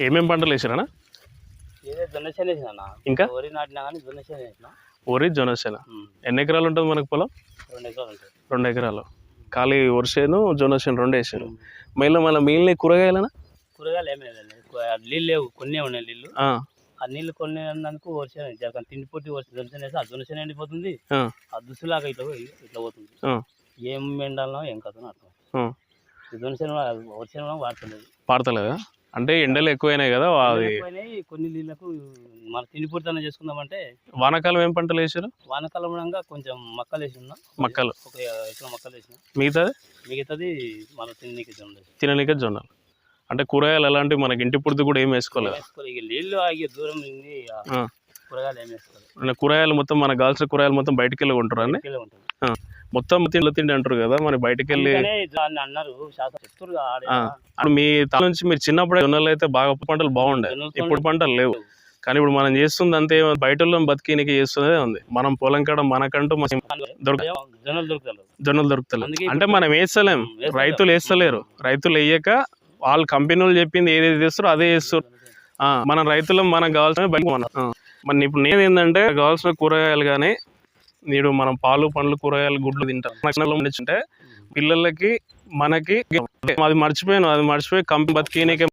ఏమేం పంటలు వేసారా ఏదో జొన్నసేన వేసిన ఇంకా? వరి నాటినా కానీ జొన్నసేన వేసిన. వరి జొన్నసేన. ఎన్ని ఎకరాలు ఉంటుంది మనకు పొలం? రెండు ఎకరాలు ఉంటాయి రెండు ఎకరాలు. ఖాళీ వరిసేను జొన్నసేను రెండు వేసారు మళ్ళీ మళ్ళీ మిగిలిన కూరగాయలనా కూరగాయలు ఏమీ నీళ్ళు లేవు. కొన్ని ఉన్నాయి నీళ్ళు. ఆ, నీళ్ళు కొన్ని అన్నందుకు వర్షం జరగదు తిండి పొట్టి వర్షం జొన్నసేన వేస్తే ఆ జొన్నసేన ఎండిపోతుంది. ఆ, దుస్తులాగా ఇట్లా ఇట్లా పోతుంది. ఏం ఎండాలనో ఏం కథనో అర్థం. జొన్నసేన వర్షం వాడుతుంది పాడతలేదా అంటే ఎండలు ఎక్కువైనాయి కదా అది కొన్ని నీళ్ళకు మన తిండి చేసుకుందామంటే వానాకాలం ఏం పంటలు వేసారు వానకాలం ఉండగా కొంచెం మక్కలు వేసి ఉన్నా మక్కలు. ఒక ఎకరం మక్కలు వేసిన. మిగతాది? మిగతాది మన తిండికి జొన్న తిననీకే జొన్నలు అంటే కూరగాయలు అలాంటివి మనకి ఇంటి పుడితే కూడా ఏం వేసుకోలేదు? నీళ్ళు ఆగి దూరం ఆ. కూరగాయలు ఏం వేసుకోవాలి అంటే కూరగాయలు మొత్తం మనకు కావాల్సిన కూరగాయలు మొత్తం బయటికి వెళ్ళి కొంటారు అండి మొత్తం తిండి తిండి అంటారు కదా మరి బయటికి వెళ్ళి అన్నారు. మీ తల నుంచి మీరు చిన్నప్పుడే జొన్నలు అయితే బాగా పంటలు బాగుండే. ఇప్పుడు పంటలు లేవు. కానీ ఇప్పుడు మనం చేస్తుంది అంతే బయట బతికినికి చేస్తున్నదే ఉంది. మనం పొలం కాడ మనకంటూ జొన్నలు అందుకే అంటే మనం వేస్తలేం. రైతులు వేస్తలేరు. రైతులు వేయక వాళ్ళు కంపెనీలు చెప్పింది ఏదైతే చేస్తారో అదే చేస్తారు. ఆ, మన రైతులం మనకు కావాల్సిన బయట మనం ఇప్పుడు నేను ఏంటంటే కావాల్సిన కూరగాయలు కానీ నీడు మనం పాలు పండ్లు కూరగాయలు గుడ్లు తింటాం. పిల్లలకి మనకి అది మర్చిపోయాను అది మర్చిపోయి కంపెనీ బతికినకే